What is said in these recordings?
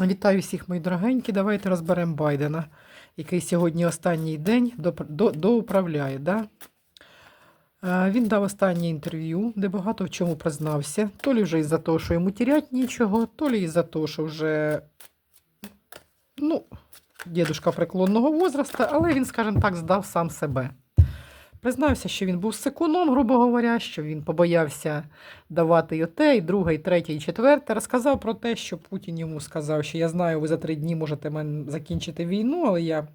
Вітаю всіх, мої дорогенькі. Давайте розберемо Байдена, який сьогодні останній день доуправляє. Да? Е, Він дав останнє інтерв'ю, де багато в чому признався. То лі вже із-за того, що йому тірять нічого, то лі із-за того, що вже ну, дідушка преклонного возраста, але він, скажімо так, здав сам себе. Признався, що він був секуном, грубо говоря, що він побоявся давати і оте, і друге, і третє, і четверте. Розказав про те, що Путін йому сказав, що я знаю, ви за три дні можете мен закінчити війну, але я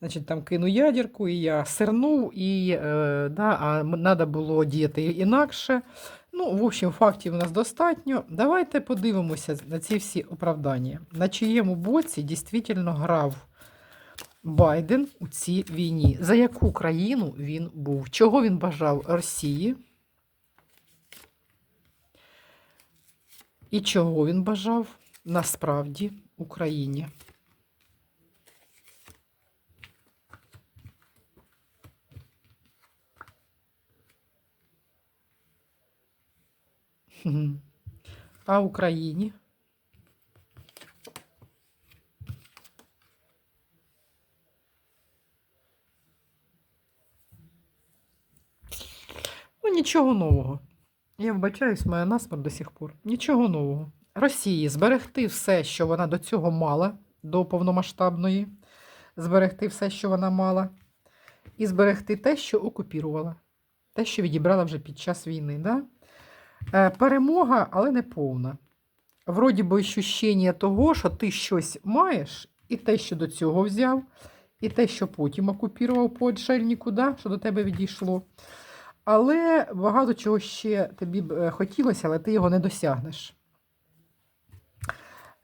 значить, там кину ядерку, і я сирнув, і е, да, а треба було діяти інакше. Ну, в общем, фактів у нас достатньо. Давайте подивимося на ці всі оправдання. На чиєму боці дійсно грав Байден у цій війні? За яку країну він був? Чого він бажав Росії? І чого він бажав насправді Україні? А Україні? Ну, нічого нового. Я вбачаюсь, моя насмерть до сих пор. Нічого нового. Росії зберегти все, що вона до цього мала, до повномасштабної, зберегти все, що вона мала, і зберегти те, що окупірувала, те, що відібрала вже під час війни. Да? Е, перемога, але не повна. Вроді би ощущення того, що ти щось маєш, і те, що до цього взяв, і те, що потім окупірував по да? що до тебе відійшло. Але багато чого ще тобі б е, хотілося, але ти його не досягнеш.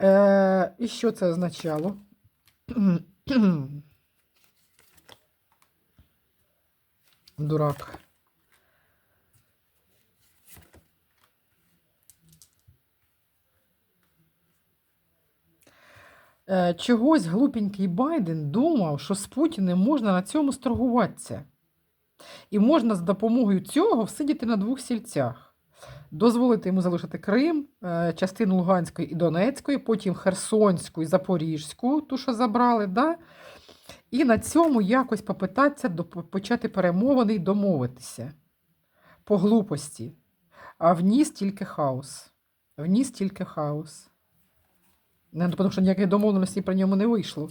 Е, і що це означало? Дурак. Е, чогось глупенький Байден думав, що з Путіним можна на цьому сторгуватися. І можна з допомогою цього всидіти на двох сільцях. Дозволити йому залишити Крим, е, частину Луганської і Донецької, потім Херсонську і Запорізьку, ту, що забрали, да? і на цьому якось попитатися почати перемовини і домовитися по глупості. А вніс тільки хаос. Вніс тільки хаос. Не, ну, тому що ніякої домовленості про ньому не вийшло.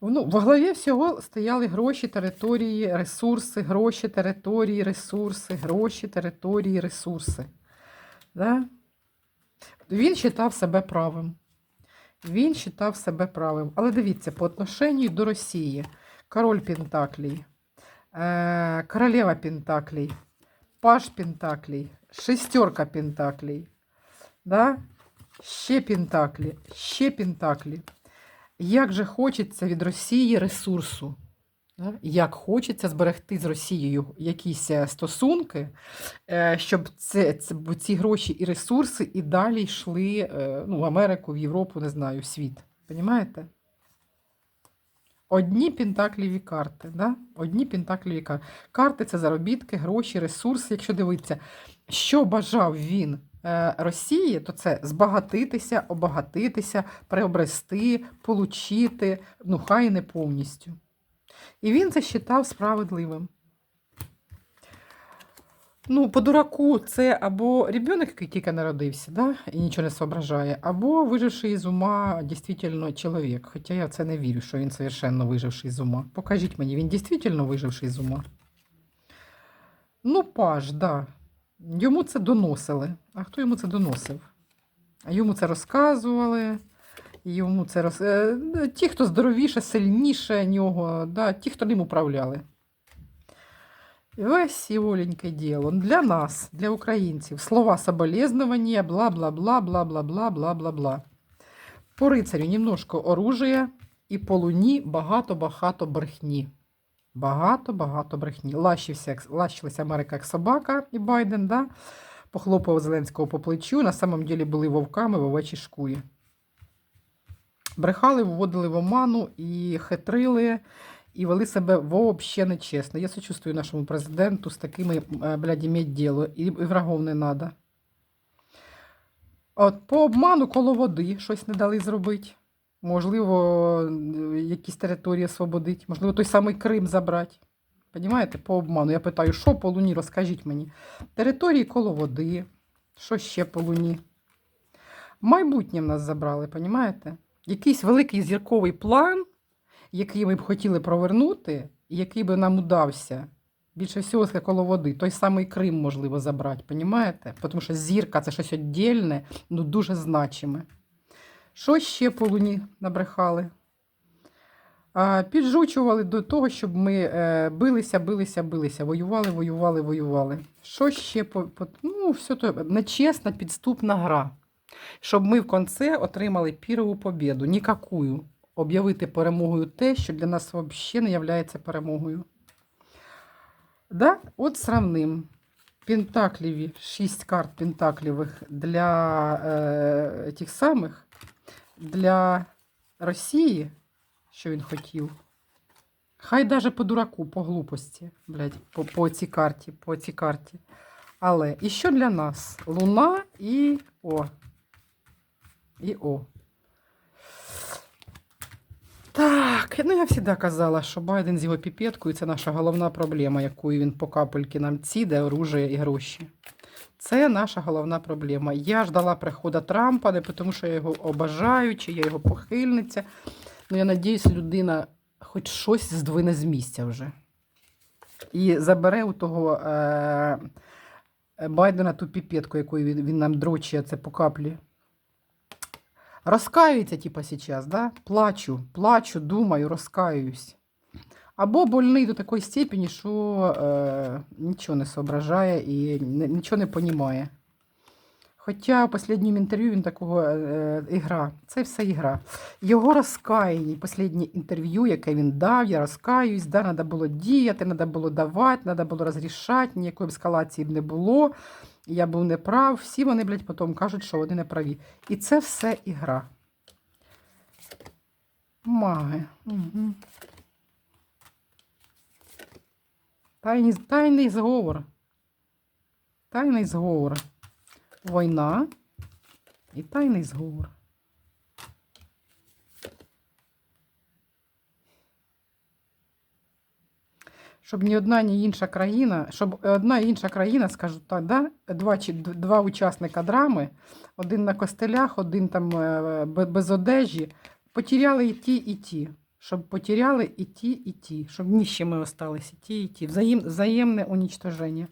Ну, во главі всього стояли гроші, території, ресурси, гроші, території, ресурси, гроші, території, ресурси. Да? Він вважав себе правим. Він вважав себе правим. Але дивіться, по отношенню до Росії король Пентаклій, е, королева Пентаклій, паш Пентаклій, шестерка Пентаклій. Да? Ще Пентаклі, ще Пентаклі. Як же хочеться від Росії ресурсу? Як хочеться зберегти з Росією якісь е, стосунки, е, щоб це, це, ці гроші і ресурси і далі йшли е, ну, в Америку, в Європу, не знаю, в світ. Понімаєте? Одні пентакліві карти. Да? Одні пентакліві карти. Карти це заробітки, гроші, ресурси. Якщо дивитися, що бажав він Росії, то це збагатитися, обагатитися, приобрести, получити, ну хай не повністю. І він це вважав справедливим. Ну, по дураку, це або ребенок, який тільки народився, да, і нічого не соображає, або виживший з ума дійсно чоловік. Хоча я в це не вірю, що він совершенно виживший з ума. Покажіть мені, він дійсно виживший з ума. Ну, паж, да. Йому це доносили. А хто йому це доносив? Йому це розказували. Йому це роз... е, Ті, хто здоровіше, сильніше нього, да, ті, хто ним управляли. Весь воленьке діло. Для нас, для українців, слова соболезнования, бла-бла-бла, бла-бла-бла, бла-бла-бла. По рицарю немножко оружия, і по луні багато-багато брехні. Багато-багато брехні. Лащився, лащилася Америка як собака і Байден, да? похлопав Зеленського по плечу. На самом деле були вовками в овечій шкурі. Брехали, вводили в оману і хитрили, і вели себе вообще нечесно. Я сочувствую нашому президенту з такими, е, блядь, иметь діло, і, врагов не надо. От по обману коло води щось не дали зробити. Можливо, е, якісь території освободити, можливо, той самий Крим забрати. Понімаєте, по обману. Я питаю, що по луні, розкажіть мені. Території коло води, що ще по луні? Майбутнє в нас забрали, понімаєте? Якийсь великий зірковий план, який ми б хотіли провернути, і який би нам удався. Більше всього це коло води. Той самий Крим можливо забрати, понімаєте? Тому що зірка це щось віддільне, ну дуже значиме. Що ще по луні набрехали? Піджучували до того, щоб ми е, билися, билися, билися, воювали, воювали, воювали. Що ще по, по ну, все то нечесна підступна гра. Щоб ми в кінці отримали пірову побіду. Нікакую. Об'явити перемогою те, що для нас взагалі не є перемогою. Да? От сравним. Пентакліві, шість карт пентаклівих для е, тих самих, для Росії, що він хотів. Хай даже по дураку, по глупості, блядь, по, по цій карті, по цій карті. Але і що для нас? Луна і О. І О. Так, ну я завжди казала, що Байден з його піпеткою це наша головна проблема, якою він по капельки нам ціде, оружие і гроші. Це наша головна проблема. Я ждала приходу Трампа, не тому що я його обажаю, чи я його похильниця. Ну, я надіюсь, людина хоч щось здвине з місця вже. І забере у того е- Байдена ту піпетку, якою він, він нам дрочить, це по каплі. Розкаюється, типа, сейчас, да? Плачу, плачу, думаю, розкаюсь. Або больний до такої степені, що е, нічого не соображає і не, нічого не понімає. Хоча в останньому інтерв'ю він такого е, ігра, це все ігра. Його розкаяння, останнє інтерв'ю, яке він дав, я розкаюсь, да, треба було діяти, треба було давати, треба було розрішати, ніякої ескалації б не було. Я був неправ. Всі вони, блядь, потім кажуть, що вони неправі. І це все ігра. Маги. Угу. Тайний, тайний зговор. Тайний зговор. Війна і тайний зговор. Щоб ні одна, ні інша країна, щоб одна і інша країна, скажу так, да? два, чи- два учасника драми, один на костелях, один там е, без одежі, потеряли і ті, і ті. Щоб потеряли і ті, і ті, щоб ніщими остались і ті, і ті. Взаєм, взаємне унічтоження.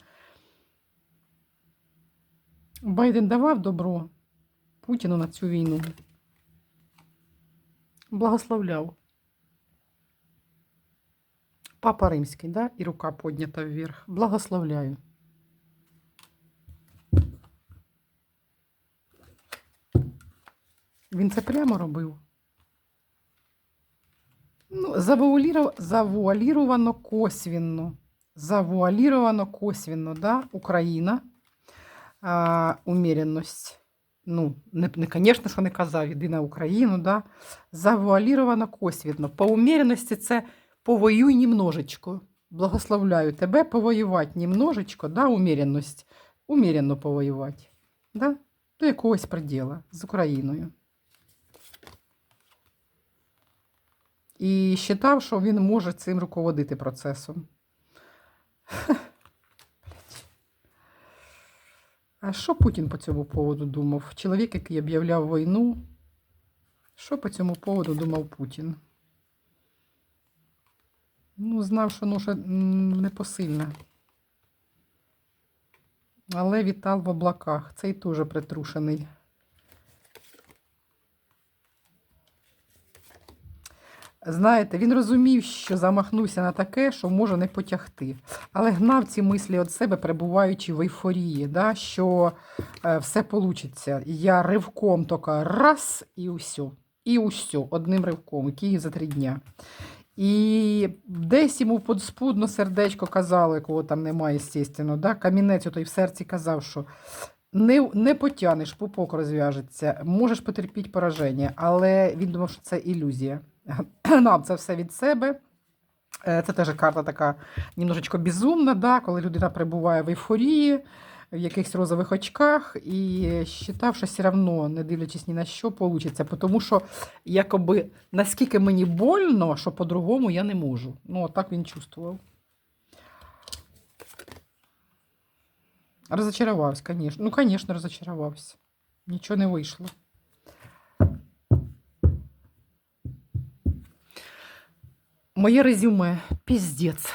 Байден давав добро Путіну на цю війну. Благословляв. Папа Римський, да? І рука поднята вверх. Благословляю. Він це прямо робив. Ну, завуаліров... завуаліровано косвінно. Завуаліровано косвінно, да? Україна. А, умеренность. Ну, не, не, конечно, що не казав, іди на Україну, да? Завуаліровано косвідно. По умеренності це повоюй немножечко. Благословляю тебе повоювати немножечко, да, умеренность. Умеренно повоювати. Да? До якогось приділа з Україною. І вважав, що він може цим руководити процесом. А що Путін по цьому поводу думав? Чоловік, який об'являв війну. Що по цьому поводу думав Путін? Ну, знав, що ноша непосильна. Але вітав в облаках. Цей теж притрушений. Знаєте, він розумів, що замахнувся на таке, що може не потягти. Але гнав ці мислі від себе, перебуваючи в ейфорії, да, що е, все вийде. Я ривком тільки раз і усе. І усе, одним ривком. Київ за три дня. І десь йому подспудно сердечко казало, якого там немає, звісно, да? камінець той в серці казав, що не, не потягнеш, пупок розв'яжеться, можеш потерпіти пораження, але він думав, що це ілюзія. Нам це все від себе. Е, Це теж карта така немножечко безумна, да? коли людина перебуває в ейфорії, в якихось розових очках і вважав, що все одно, не дивлячись ні на що, вийде. Тому що, якоби, наскільки мені больно, що по-другому я не можу. Ну, так він чувствував. Розочарувався, звісно. Ну, звісно, розочарувався. Нічого не вийшло. Моє резюме. Піздець.